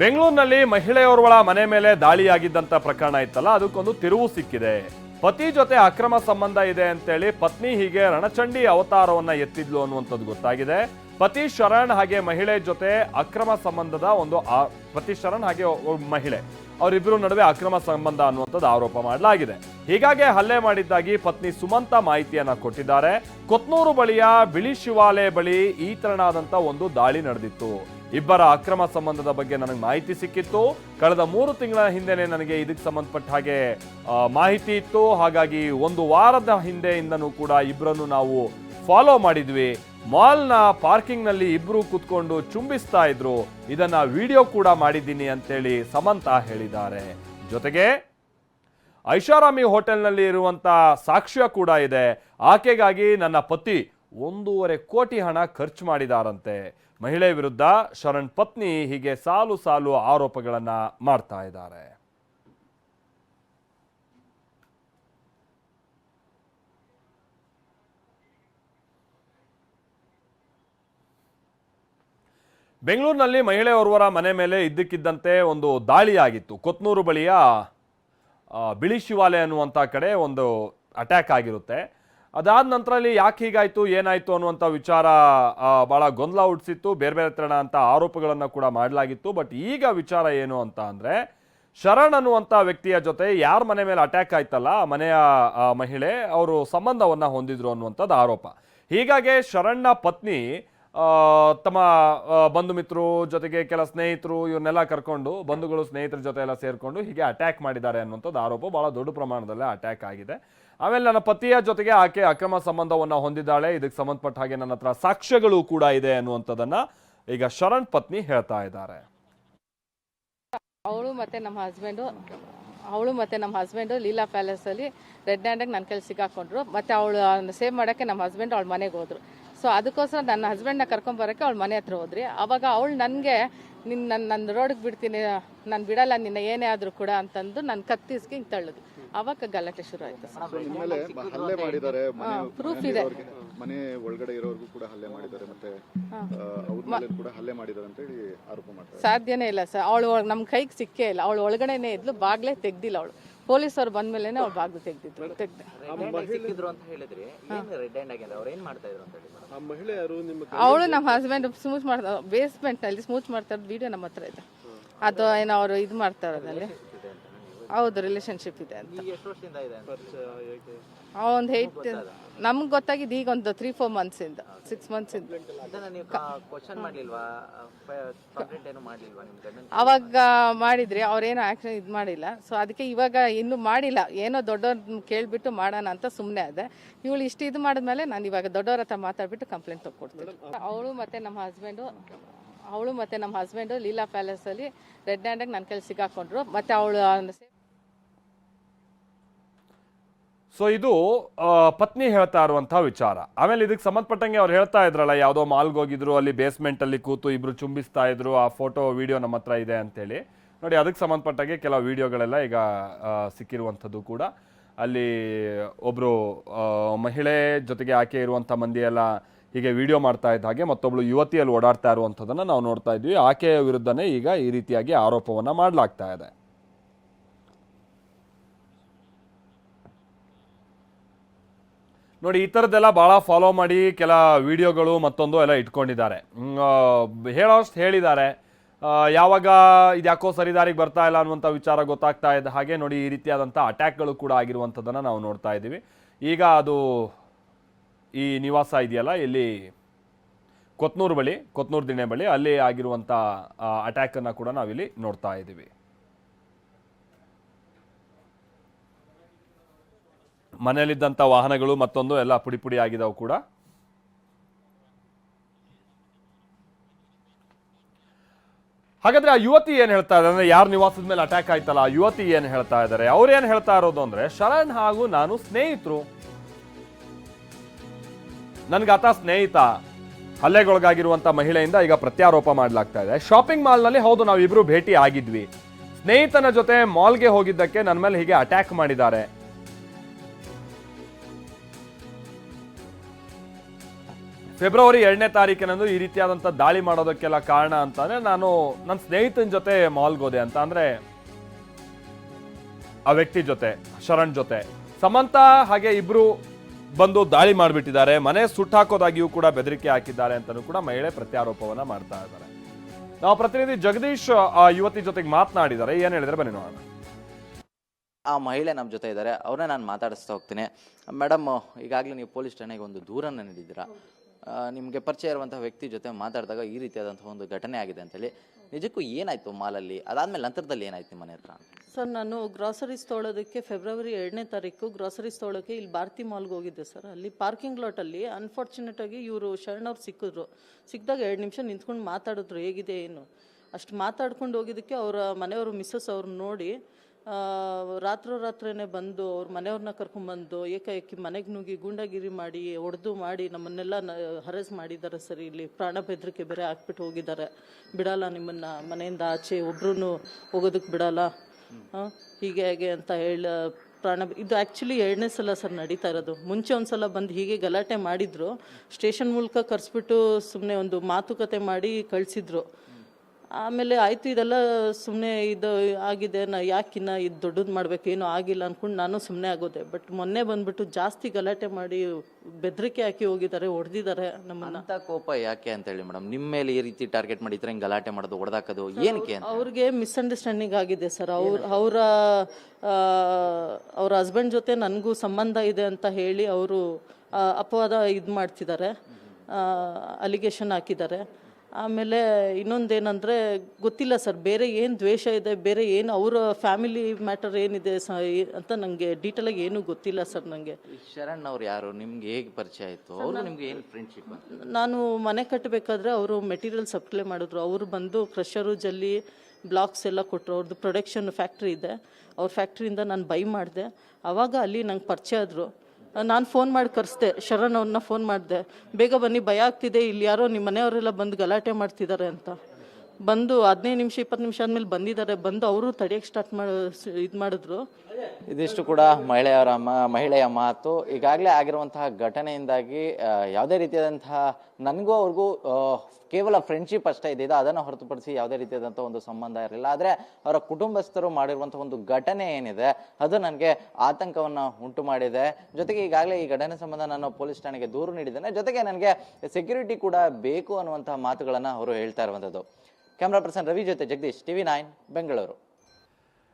ಬೆಂಗಳೂರಿನಲ್ಲಿ ಮಹಿಳೆಯೋರ್ವಳ ಮನೆ ಮೇಲೆ ದಾಳಿಯಾಗಿದ್ದಂತ ಪ್ರಕರಣ ಇತ್ತಲ್ಲ, ಅದಕ್ಕೊಂದು ತಿರುವು ಸಿಕ್ಕಿದೆ. ಪತಿ ಜೊತೆ ಅಕ್ರಮ ಸಂಬಂಧ ಇದೆ ಅಂತೇಳಿ ಪತ್ನಿ ಹೀಗೆ ರಣಚಂಡಿ ಅವತಾರವನ್ನ ಎತ್ತಿದ್ಲು ಅನ್ನುವಂಥದ್ದು ಗೊತ್ತಾಗಿದೆ. ಪತಿ ಶರಣ್ ಹಾಗೆ ಮಹಿಳೆ ಜೊತೆ ಅಕ್ರಮ ಸಂಬಂಧದ ಒಂದು ಪತಿ ಶರಣ್ ಹಾಗೆ ಮಹಿಳೆ ಅವರಿಬ್ಬರು ನಡುವೆ ಅಕ್ರಮ ಸಂಬಂಧ ಅನ್ನುವಂಥದ್ದು ಆರೋಪ ಮಾಡಲಾಗಿದೆ. ಹೀಗಾಗಿ ಹಲ್ಲೆ ಮಾಡಿದ್ದಾಗಿ ಪತ್ನಿ ಸುಮಂತ ಮಾಹಿತಿಯನ್ನ ಕೊಟ್ಟಿದ್ದಾರೆ. ಕೊತ್ನೂರು ಬಳಿಯ ಬಿಳಿ ಶಿವಾಲಯ ಬಳಿ ಈ ತರನಾದಂತ ಒಂದು ದಾಳಿ ನಡೆದಿತ್ತು. ಇಬ್ಬರ ಅಕ್ರಮ ಸಂಬಂಧದ ಬಗ್ಗೆ ನನಗೆ ಮಾಹಿತಿ ಸಿಕ್ಕಿತ್ತು. ಕಳೆದ ಮೂರು ತಿಂಗಳ ಹಿಂದೆನೆ ನನಗೆ ಇದಕ್ಕೆ ಸಂಬಂಧಪಟ್ಟ ಹಾಗೆ ಮಾಹಿತಿ ಇತ್ತು. ಹಾಗಾಗಿ ಒಂದು ವಾರದ ಹಿಂದೆಯಿಂದನೂ ಕೂಡ ಇಬ್ಬರನ್ನು ನಾವು ಫಾಲೋ ಮಾಡಿದ್ವಿ. ಮಾಲ್ನ ಪಾರ್ಕಿಂಗ್ನಲ್ಲಿ ನಲ್ಲಿ ಇಬ್ರು ಕುತ್ಕೊಂಡು ಚುಂಬಿಸ್ತಾ ಇದ್ರು. ಇದನ್ನ ವಿಡಿಯೋ ಕೂಡ ಮಾಡಿದ್ದೀನಿ ಅಂತೇಳಿ ಸಮಂತ ಹೇಳಿದ್ದಾರೆ. ಜೊತೆಗೆ ಐಷಾರಾಮಿ ಹೋಟೆಲ್ನಲ್ಲಿ ಇರುವಂತ ಸಾಕ್ಷ್ಯ ಕೂಡ ಇದೆ. ಆಕೆಗಾಗಿ ನನ್ನ ಪತಿ ಒಂದೂವರೆ ಕೋಟಿ ಹಣ ಖರ್ಚು ಮಾಡಿದಾರಂತೆ. ಮಹಿಳೆ ವಿರುದ್ಧ ಶರಣ್ ಪತ್ನಿ ಹೀಗೆ ಸಾಲು ಸಾಲು ಆರೋಪಗಳನ್ನು ಮಾಡ್ತಾ ಇದ್ದಾರೆ. ಬೆಂಗಳೂರಿನಲ್ಲಿ ಮಹಿಳೆಯೋರ್ವರ ಮನೆ ಮೇಲೆ ಇದ್ದಕ್ಕಿದ್ದಂತೆ ಒಂದು ದಾಳಿಯಾಗಿತ್ತು. ಕೊತ್ನೂರು ಬಳಿಯ ಬಿಳಿ ಶಿವಾಲಯ ಅನ್ನುವಂಥ ಕಡೆ ಒಂದು ಅಟ್ಯಾಕ್ ಆಗಿರುತ್ತೆ. ಅದಾದ ನಂತರ ಅಲ್ಲಿ ಯಾಕೆ ಹೀಗಾಯಿತು, ಏನಾಯಿತು ಅನ್ನುವಂಥ ವಿಚಾರ ಭಾಳ ಗೊಂದಲ ಹುಟ್ಟಿಸಿತ್ತು ಬೇರೆ ಬೇರೆ ತರಣ ಅಂತ ಆರೋಪಗಳನ್ನು ಕೂಡ ಮಾಡಲಾಗಿತ್ತು. ಬಟ್ ಈಗ ವಿಚಾರ ಏನು ಅಂತ ಅಂದರೆ, ಶರಣ್ ಅನ್ನುವಂಥ ವ್ಯಕ್ತಿಯ ಜೊತೆ ಯಾರ ಮನೆ ಮೇಲೆ ಅಟ್ಯಾಕ್ ಆಯ್ತಲ್ಲ ಮನೆಯ ಮಹಿಳೆ, ಅವರು ಸಂಬಂಧವನ್ನು ಹೊಂದಿದ್ರು ಅನ್ನುವಂಥದ್ದು ಆರೋಪ. ಹೀಗಾಗಿ ಶರಣ್ನ ಪತ್ನಿ ತಮ್ಮ ಬಂಧು ಮಿತ್ರರು ಜೊತೆಗೆ ಕೆಲ ಸ್ನೇಹಿತರು ಇವನ್ನೆಲ್ಲ ಕರ್ಕೊಂಡು, ಬಂಧುಗಳು, ಸ್ನೇಹಿತರ ಜೊತೆ ಎಲ್ಲ ಸೇರಿಕೊಂಡು ಹೀಗೆ ಅಟ್ಯಾಕ್ ಮಾಡಿದ್ದಾರೆ ಅನ್ನುವಂಥದ್ದು ಆರೋಪ ಬಹಳ ದೊಡ್ಡ ಪ್ರಮಾಣದಲ್ಲಿ ಅಟ್ಯಾಕ್ ಆಗಿದೆ. ಆಮೇಲೆ ನನ್ನ ಪತಿಯ ಜೊತೆಗೆ ಆಕೆ ಅಕ್ರಮ ಸಂಬಂಧವನ್ನು ಹೊಂದಿದ್ದಾಳೆ. ಇದಕ್ಕೆ ಸಂಬಂಧಪಟ್ಟ ಹಾಗೆ ನನ್ನ ಹತ್ರ ಸಾಕ್ಷ್ಯಗಳು ಕೂಡ ಇದೆ ಅನ್ನುವಂಥದ್ದನ್ನು ಈಗ ಶರಣ್ ಪತ್ನಿ ಹೇಳ್ತಾ ಇದ್ದಾರೆ. ಅವಳು ಮತ್ತೆ ನಮ್ಮ ಹಸ್ಬೆಂಡು ಅವಳು ಮತ್ತೆ ನಮ್ಮ ಹಸ್ಬೆಂಡು ಲೀಲಾ ಪ್ಯಾಲೇಸಲ್ಲಿ ರೆಡ್ ಹ್ಯಾಂಡಾಗಿ ನನ್ನ ಕೈಲಿ ಸಿಗಾಕೊಂಡ್ರು ಮತ್ತೆ ಅವಳು ಸೇವ್ ಮಾಡೋಕ್ಕೆ ನಮ್ಮ ಹಸ್ಬೆಂಡ್ ಅವಳ ಮನೆಗೆ ಹೋದ್ರು. ಸೊ ಅದಕ್ಕೋಸ್ಕರ ನನ್ನ ಹಸ್ಬೆಂಡ್ನ ಕರ್ಕೊಂಬರೋಕ್ಕೆ ಅವಳು ಮನೆ ಹತ್ರ ಹೋದ್ರಿ. ಅವಾಗ ಅವಳು ನನಗೆ ನಿನ್ನ ನನ್ನ ನನ್ನ ರೋಡಿಗೆ ಬಿಡ್ತೀನಿ ನಾನು ಬಿಡಲ್ಲ ನಿನ್ನ ಏನೇ ಆದರೂ ಕೂಡ ಅಂತಂದು ನಾನು ಕತ್ತಿಸ್ಗೆ ಹಿಂಗೆ ತಳ್ಳಿದ್ರು ಅವಾಗ ಗಲಾಟೆ ಶುರು ಆಯ್ತು. ಪ್ರೂಫ್ ಇದೆ. ಮನೆ ಒಳಗಡೆ ಇರೋರ್ಗೂ ಕೂಡ ಹಲ್ಲೆ ಮಾಡಿದ್ದಾರೆ ಮತ್ತೆ ಕೂಡ ಹಲ್ಲೆ ಮಾಡಿದ್ದಾರೆ ಅಂತ ಹೇಳಿ ಆರೋಪ ಮಾಡ್ತಾರೆ. ಸಾಧ್ಯನೇ ಇಲ್ಲ ಸರ್. ಅವಳು ನಮ್ಮ ಕೈಗೆ ಸಿಕ್ಕೇ ಇಲ್ಲ. ಅವಳು ಒಳಗಡೆನೇ ಇದ್ಲು ಬಾಗ್ಲೇ ತೆಗ್ದಿಲ್ಲ ಅವಳು. ಪೊಲೀಸರು ಬಂದ್ಮೇಲೆ ಅವ್ರು ಬಾಗ್ಲು ತೆಗ್ದಿದ್ರು ತೆಗ್ದು. ಸಿಕ್ಕಿದ್ರು ಅಂತ ಹೇಳಿದ್ರಿ. ಏನ್ ರೆಡ್ ಹ್ಯಾಂಡ್ ಆಗಿದ್ರೆ ಅವ್ರು ಏನ್ ಮಾಡ್ತಾ ಇದ್ರು ಅಂತ ಹೇಳಿ ಮೇಡಮ್? ಆ ಮಹಿಳೆ ಯಾರು ನಿಮ್ಮ ಅವಳು ನಮ್ಮ ಹಸ್ಬೆಂಡ್ ಸ್ಮೂಚ್ ಮಾಡ್ತಾ ಬೇಸ್ಮೆಂಟ್ ಅಲ್ಲಿ ಸ್ಮೂಚ್ ಮಾಡ್ತಾರ ಇರೋದು ವಿಡಿಯೋ ನಮ್ಮ ಹತ್ರ ಇದೆ. ಅದು ಏನೋ ಅವರು ಇದು ಮಾಡ್ತಾ ಇರೋದಲ್ಲಿ ಹೌದು ರಿಲೇಶನ್ಶಿಪ್ ಇದೆ ಅಂತ. ಈಗ ಎಷ್ಟು ವರ್ಷದಿಂದ ಇದೆ ಅಂತ? ಒಂದು ಏಯ್ಟ್ ನಮ್ಗೆ ಗೊತ್ತಾಗಿದ್ದು ಈಗ ಒಂದು ತ್ರೀ ಫೋರ್ ಮಂತ್ಸ್ ಇಂದ ಸಿಕ್ಸ್ ಮಂತ್ಸ್ ಇಂದ. ಅದನ್ನ ನೀವು ಕ್ವಶನ್ ಮಾಡ್ಲಿಲ್ವಾ? ಕಂಪ್ಲೇಂಟ್ ಏನು ಮಾಡ್ಲಿಲ್ವಾ ನಿಮ್ ಗಂಡನ್ ಅವಾಗ ಮಾಡಿದ್ರಿ ಅವ್ರೇನು ಆಕ್ಷನ್ ಇದು ಮಾಡಿಲ್ಲ. ಸೊ ಅದಕ್ಕೆ ಇವಾಗ ಇನ್ನೂ ಮಾಡಿಲ್ಲ. ಏನೋ ದೊಡ್ಡವ್ರ ಕೇಳ್ಬಿಟ್ಟು ಮಾಡೋಣ ಅಂತ ಸುಮ್ಮನೆ ಅದೆ ಇವಳು ಇಷ್ಟು ಇದು ಮಾಡಿದ್ಮೇಲೆ ನಾನು ಇವಾಗ ದೊಡ್ಡವ್ರ ಹತ್ರ ಮಾತಾಡ್ಬಿಟ್ಟು ಕಂಪ್ಲೇಂಟ್ ತಗೊಡ್ತೀನಿ ಅವಳು ಮತ್ತೆ ನಮ್ಮ ಹಸ್ಬೆಂಡು ಅವಳು ಮತ್ತೆ ನಮ್ಮ ಹಸ್ಬೆಂಡು ಲೀಲಾ ಪ್ಯಾಲೇಸಲ್ಲಿ ರೆಡ್ ಹ್ಯಾಂಡಾಗಿ ನನ್ನ ಕೈಲಿ ಸಿಗಾಕೊಂಡ್ರು. ಮತ್ತೆ ಅವಳು ಸೊ ಇದು ಪತ್ನಿ ಹೇಳ್ತಾ ಇರುವಂತಹ ವಿಚಾರ. ಆಮೇಲೆ ಇದಕ್ಕೆ ಸಂಬಂಧಪಟ್ಟಂಗೆ ಅವ್ರು ಹೇಳ್ತಾ ಇದ್ರಲ್ಲ, ಯಾವುದೋ ಮಾಲ್ಗೆ ಹೋಗಿದ್ರು, ಅಲ್ಲಿ ಬೇಸ್ಮೆಂಟ್ ಅಲ್ಲಿ ಕೂತು ಇಬ್ರು ಚುಂಬಿಸ್ತಾ ಇದ್ರು, ಆ ಫೋಟೋ ವಿಡಿಯೋ ನಮ್ಮ ಹತ್ರ ಇದೆ ಅಂತೇಳಿ. ನೋಡಿ, ಅದಕ್ಕೆ ಸಂಬಂಧಪಟ್ಟಂಗೆ ಕೆಲವು ವಿಡಿಯೋಗಳೆಲ್ಲ ಈಗ ಸಿಕ್ಕಿರುವಂಥದ್ದು ಕೂಡ. ಅಲ್ಲಿ ಒಬ್ರು ಮಹಿಳೆ ಜೊತೆಗೆ ಆಕೆ ಇರುವಂಥ ಮಂದಿ ಎಲ್ಲ ಹೀಗೆ ವಿಡಿಯೋ ಮಾಡ್ತಾ ಇದ್ದ ಹಾಗೆ ಮತ್ತೊಬ್ಳು ಯುವತಿಯಲ್ಲಿ ಓಡಾಡ್ತಾ ಇರುವಂಥದ್ದನ್ನು ನಾವು ನೋಡ್ತಾ ಇದ್ವಿ. ಆಕೆಯ ವಿರುದ್ಧನೇ ಈಗ ಈ ರೀತಿಯಾಗಿ ಆರೋಪವನ್ನ ಮಾಡಲಾಗ್ತಾ ಇದೆ. ನೋಡಿ, ಈ ಥರದ್ದೆಲ್ಲ ಭಾಳ ಫಾಲೋ ಮಾಡಿ ಕೆಲ ವಿಡಿಯೋಗಳು ಮತ್ತೊಂದು ಎಲ್ಲ ಇಟ್ಕೊಂಡಿದ್ದಾರೆ. ಹೇಳೋಷ್ಟು ಹೇಳಿದ್ದಾರೆ. ಯಾವಾಗ ಇದ್ಯಾಕೋ ಸರಿದಾರಿಗೆ ಬರ್ತಾ ಇಲ್ಲ ಅನ್ನುವಂಥ ವಿಚಾರ ಗೊತ್ತಾಗ್ತಾ ಇದ್ದ ಹಾಗೆ ನೋಡಿ, ಈ ರೀತಿಯಾದಂಥ ಅಟ್ಯಾಕ್ಗಳು ಕೂಡ ಆಗಿರುವಂಥದ್ದನ್ನು ನಾವು ನೋಡ್ತಾ ಇದ್ದೀವಿ. ಈಗ ಅದು ಈ ನಿವಾಸ ಇದೆಯಲ್ಲ, ಇಲ್ಲಿ ಕೊತ್ನೂರು ಬಳಿ, ಕೊತ್ನೂರು ದಿಣೆ ಬಳಿ ಅಲ್ಲಿ ಆಗಿರುವಂಥ ಅಟ್ಯಾಕನ್ನು ಕೂಡ ನಾವಿಲ್ಲಿ ನೋಡ್ತಾ ಇದ್ದೀವಿ. ಮನೆಯಲ್ಲಿದ್ದಂಥ ವಾಹನಗಳು ಮತ್ತೊಂದು ಎಲ್ಲ ಪುಡಿ ಪುಡಿ ಆಗಿದಾವು ಕೂಡ. ಹಾಗಾದ್ರೆ ಆ ಯುವತಿ ಏನು ಹೇಳ್ತಾ ಇದ್ದಾರೆ ಅಂದರೆ ಯಾರ ನಿವಾಸದ ಮೇಲೆ ಅಟ್ಯಾಕ್ ಆಯ್ತಲ್ಲ, ಆ ಯುವತಿ ಏನು ಹೇಳ್ತಾ ಇದ್ದಾರೆ ಅವ್ರು ಏನ್ ಹೇಳ್ತಾ ಇರೋದು ಅಂದ್ರೆ, ಶರಣ್ ಹಾಗೂ ನಾನು ಸ್ನೇಹಿತರು. ನನ್ಗೆ ಆತ ಸ್ನೇಹಿತ. ಹಲ್ಲೆಗೊಳಗಾಗಿರುವಂತ ಮಹಿಳೆಯಿಂದ ಈಗ ಪ್ರತ್ಯಾರೋಪ ಮಾಡಲಾಗ್ತಾ ಇದೆ. ಶಾಪಿಂಗ್ ಮಾಲ್ನಲ್ಲಿ ಹೌದು, ನಾವಿಬ್ರು ಭೇಟಿ ಆಗಿದ್ವಿ. ಸ್ನೇಹಿತನ ಜೊತೆ ಮಾಲ್ಗೆ ಹೋಗಿದ್ದಕ್ಕೆ ನನ್ನ ಮೇಲೆ ಹೀಗೆ ಅಟ್ಯಾಕ್ ಮಾಡಿದ್ದಾರೆ. ಫೆಬ್ರವರಿ ಎರಡನೇ ತಾರೀಕಿನಂದು ಈ ರೀತಿಯಾದಂಥ ದಾಳಿ ಮಾಡೋದಕ್ಕೆಲ್ಲ ಕಾರಣ ಅಂತಾನೆ ನಾನು ನನ್ನ ಸ್ನೇಹಿತನ ಜೊತೆ ಮಾಲ್ಗೋದೆ ಅಂತ. ಅಂದರೆ ಆ ವ್ಯಕ್ತಿ ಜೊತೆ, ಶರಣ್ ಜೊತೆ. ಸಮಂತ ಹಾಗೆ ಇಬ್ರು ಬಂದು ದಾಳಿ ಮಾಡಿಬಿಟ್ಟಿದ್ದಾರೆ. ಮನೆ ಸುಟ್ಟಾಕೋದಾಗಿಯೂ ಕೂಡ ಬೆದರಿಕೆ ಹಾಕಿದ್ದಾರೆ ಅಂತಲೂ ಕೂಡ ಮಹಿಳೆ ಪ್ರತ್ಯಾರೋಪವನ್ನ ಮಾಡ್ತಾ ಇದ್ದಾರೆ. ನಾವು ಪ್ರತಿನಿಧಿ ಜಗದೀಶ್, ಆ ಯುವತಿ ಜೊತೆಗೆ ಮಾತನಾಡಿದ್ದಾರೆ ಏನು ಹೇಳಿದರೆ ಬನ್ನಿ ನೋಡೋಣ. ಆ ಮಹಿಳೆ ನಮ್ಮ ಜೊತೆ ಇದ್ದಾರೆ ಅವ್ರನ್ನೇ ನಾನು ಮಾತಾಡಿಸ್ತಾ ಹೋಗ್ತೀನಿ. ಮೇಡಮ್, ಈಗಾಗಲೇ ನೀವು ಪೊಲೀಸ್ ಠಾಣೆಗೆ ಒಂದು ದೂರನ್ನು ನೀಡಿದ್ದೀರಾ? ನಿಮಗೆ ಪರಿಚಯ ಇರುವಂತಹ ವ್ಯಕ್ತಿ ಜೊತೆ ಮಾತಾಡಿದಾಗ ಈ ರೀತಿಯಾದಂತಹ ಒಂದು ಘಟನೆ ಆಗಿದೆ ಅಂತೇಳಿ ನಿಜಕ್ಕೂ ಏನಾಯ್ತು ಮಾಲಲ್ಲಿ? ಅದಾದ್ಮೇಲೆ ನಂತರದಲ್ಲಿ ಏನಾಯ್ತು ನಿಮ್ಮ ಮನೆ ಹತ್ರ? ಸರ್, ನಾನು ಗ್ರಾಸರೀಸ್ ತೊಗೊಳೋದಕ್ಕೆ ಫೆಬ್ರವರಿ ಎರಡನೇ ತಾರೀಕು ಗ್ರಾಸರೀಸ್ ತೊಳೋಕ್ಕೆ ಇಲ್ಲಿ ಭಾರತಿ ಮಾಲ್ಗೆ ಹೋಗಿದ್ದೆ ಸರ್. ಅಲ್ಲಿ ಪಾರ್ಕಿಂಗ್ ಲಾಟಲ್ಲಿ ಅನ್ಫಾರ್ಚುನೇಟಾಗಿ ಇವರು ಶರಣವ್ರು ಸಿಕ್ಕಿದ್ರು. ಸಿಕ್ಕಿದಾಗ ಎರಡು ನಿಮಿಷ ನಿಂತ್ಕೊಂಡು ಮಾತಾಡಿದ್ರು, ಹೇಗಿದೆ ಏನು? ಅಷ್ಟು ಮಾತಾಡ್ಕೊಂಡು ಹೋಗಿದ್ದಕ್ಕೆ ಅವರ ಮನೆಯವರು ಮಿಸ್ಸಸ್ ಅವ್ರನ್ನ ನೋಡಿ ರಾತ್ರೋರಾತ್ರಿನೇ ಬಂದು ಅವ್ರ ಮನೆಯವ್ರನ್ನ ಕರ್ಕೊಂಡ್ಬಂದು ಏಕಾಏಕಿ ಮನೆಗೆ ನುಗ್ಗಿ ಗೂಂಡಾಗಿರಿ ಮಾಡಿ ಹೊಡೆದು ಮಾಡಿ ನಮ್ಮನ್ನೆಲ್ಲ ಹರಸ್ ಮಾಡಿದ್ದಾರೆ ಸರ್ ಇಲ್ಲಿ. ಪ್ರಾಣ ಬೆದರಿಕೆ ಬೇರೆ ಹಾಕ್ಬಿಟ್ಟು ಹೋಗಿದ್ದಾರೆ ಬಿಡಲ್ಲ ನಿಮ್ಮನ್ನ ಮನೆಯಿಂದ ಆಚೆ ಒಬ್ರು ಹೋಗೋದಕ್ಕೆ ಬಿಡಲ್ಲ. ಹೀಗೆ, ಹೇಗೆ ಅಂತ ಹೇಳ, ಪ್ರಾಣ ಇದು ಆ್ಯಕ್ಚುಲಿ ಎರಡನೇ ಸಲ ಸರ್ ನಡೀತಾ ಇರೋದು. ಮುಂಚೆ ಒಂದು ಸಲ ಬಂದು ಹೀಗೆ ಗಲಾಟೆ ಮಾಡಿದ್ರು. ಸ್ಟೇಷನ್ ಮೂಲಕ ಕರೆಸ್ಬಿಟ್ಟು ಸುಮ್ಮನೆ ಒಂದು ಮಾತುಕತೆ ಮಾಡಿ ಕಳಿಸಿದ್ರು. ಆಮೇಲೆ ಆಯಿತು ಇದೆಲ್ಲ ಸುಮ್ಮನೆ ಇದು ಆಗಿದೆ ನಾ ಯಾಕಿನ್ನ ಇದು ದೊಡ್ಡದು ಮಾಡಬೇಕು ಏನೂ ಆಗಿಲ್ಲ ಅಂದ್ಕೊಂಡು ನಾನು ಸುಮ್ಮನೆ ಆಗೋದೆ. ಬಟ್ ಮೊನ್ನೆ ಬಂದ್ಬಿಟ್ಟು ಜಾಸ್ತಿ ಗಲಾಟೆ ಮಾಡಿ ಬೆದರಿಕೆ ಹಾಕಿ ಹೋಗಿದ್ದಾರೆ ಹೊಡೆದಿದ್ದಾರೆ ನಮ್ಮನ್ನ. ಅಂತ ಕೋಪ ಯಾಕೆ ಅಂತ ಹೇಳಿ ಮೇಡಮ್? ನಿಮ್ಮ ಮೇಲೆ ಈ ರೀತಿ ಟಾರ್ಗೆಟ್ ಮಾಡಿದ್ರೆ ಹಿಂಗೆ ಗಲಾಟೆ ಮಾಡೋದು ಹೊಡೆದಾಕೋದು ಏನಕ್ಕೆ ಅಂತ ಅವ್ರಿಗೆ ಮಿಸ್ಅಂಡರ್ಸ್ಟ್ಯಾಂಡಿಂಗ್ ಆಗಿದೆ ಸರ್. ಅವ್ರ ಅವರ ಅವ್ರ ಹಸ್ಬೆಂಡ್ ಜೊತೆ ನನಗೂ ಸಂಬಂಧ ಇದೆ ಅಂತ ಹೇಳಿ ಅವರು ಅಪವಾದ ಇದು ಮಾಡ್ತಿದ್ದಾರೆ ಅಲಿಗೇಷನ್ ಹಾಕಿದ್ದಾರೆ. ಆಮೇಲೆ ಇನ್ನೊಂದೇನಂದರೆ ಗೊತ್ತಿಲ್ಲ ಸರ್ ಬೇರೆ ಏನು ದ್ವೇಷ ಇದೆ ಬೇರೆ ಏನು ಅವರ ಫ್ಯಾಮಿಲಿ ಮ್ಯಾಟರ್ ಏನಿದೆ ಸ ಅಂತ ನನಗೆ ಡೀಟೇಲಾಗಿ ಏನೂ ಗೊತ್ತಿಲ್ಲ ಸರ್ ನನಗೆ ಈ ಶರಣ್ ಅವ್ರು ಯಾರು? ನಿಮ್ಗೆ ಹೇಗೆ ಪರಿಚಯ ಆಯ್ತು? ಅವರು ನಿಮ್ಗೆ ಏನು ಫ್ರೆಂಡ್ಶಿಪ್ ನಾನು ಮನೆ ಕಟ್ಟಬೇಕಾದ್ರೆ ಅವರು ಮೆಟೀರಿಯಲ್ ಸಪ್ಲೈ ಮಾಡಿದ್ರು. ಅವರು ಬಂದು ಕ್ರಷರು ಜಲ್ಲಿ ಬ್ಲಾಕ್ಸ್ ಎಲ್ಲ ಕೊಟ್ಟರು ಅವ್ರದ್ದು ಪ್ರೊಡಕ್ಷನ್ ಫ್ಯಾಕ್ಟ್ರಿ ಇದೆ. ಅವ್ರ ಫ್ಯಾಕ್ಟ್ರಿಯಿಂದ ನಾನು ಬೈ ಮಾಡಿದೆ. ಆವಾಗ ಅಲ್ಲಿ ನಂಗೆ ಪರಿಚಯ ಆದರು. ನಾನು ಫೋನ್ ಮಾಡಿ ಕರೆಸ್ದೆ. ಶರಣ್ ಅವ್ರನ್ನ ಫೋನ್ ಮಾಡಿದೆ. ಬೇಗ ಬನ್ನಿ, ಭಯ ಆಗ್ತಿದೆ. ಇಲ್ಲಿ ಯಾರೋ ನಿಮ್ಮ ಮನೆಯವರೆಲ್ಲ ಬಂದು ಗಲಾಟೆ ಮಾಡ್ತಿದ್ದಾರೆ ಅಂತ. ಬಂದು ಹದಿನೈದು ನಿಮಿಷ, ಇಪ್ಪತ್ತು ನಿಮಿಷ ಆದಮೇಲೆ ಬಂದಿದ್ದಾರೆ. ಬಂದು ಅವರು ತಡೆಯೋಕ್ಕೆ ಸ್ಟಾರ್ಟ್ ಮಾಡಿ, ಇದು ಮಾಡಿದ್ರು. ಇದಿಷ್ಟು ಕೂಡ ಮಹಿಳೆಯರ ಮ- ಮಹಿಳೆಯ ಮಾತು. ಈಗಾಗಲೇ ಆಗಿರುವಂತಹ ಘಟನೆಯಿಂದಾಗಿ ಯಾವುದೇ ರೀತಿಯಾದಂತಹ, ನನಗೂ ಅವ್ರಿಗೂ ಕೇವಲ ಫ್ರೆಂಡ್ಶಿಪ್ ಅಷ್ಟೇ ಇದೆ. ಅದನ್ನು ಹೊರತುಪಡಿಸಿ ಯಾವುದೇ ರೀತಿಯಾದಂಥ ಒಂದು ಸಂಬಂಧ ಇರಲಿಲ್ಲ. ಆದರೆ ಅವರ ಕುಟುಂಬಸ್ಥರು ಮಾಡಿರುವಂಥ ಒಂದು ಘಟನೆ ಏನಿದೆ, ಅದು ನನಗೆ ಆತಂಕವನ್ನು ಉಂಟು ಮಾಡಿದೆ. ಜೊತೆಗೆ ಈಗಾಗಲೇ ಈ ಘಟನೆ ಸಂಬಂಧ ನಾನು ಪೊಲೀಸ್ ಠಾಣೆಗೆ ದೂರು ನೀಡಿದ್ದೇನೆ. ಜೊತೆಗೆ ನನಗೆ ಸೆಕ್ಯೂರಿಟಿ ಕೂಡ ಬೇಕು ಅನ್ನುವಂತಹ ಮಾತುಗಳನ್ನು ಅವರು ಹೇಳ್ತಾ ಇರುವಂಥದ್ದು ಕ್ಯಾಮ್ರಾ ಪರ್ಸನ್ ರವಿ ಜೊತೆ ಜಗದೀಶ್ ಟಿವಿ ನೈನ್ ಬೆಂಗಳೂರು.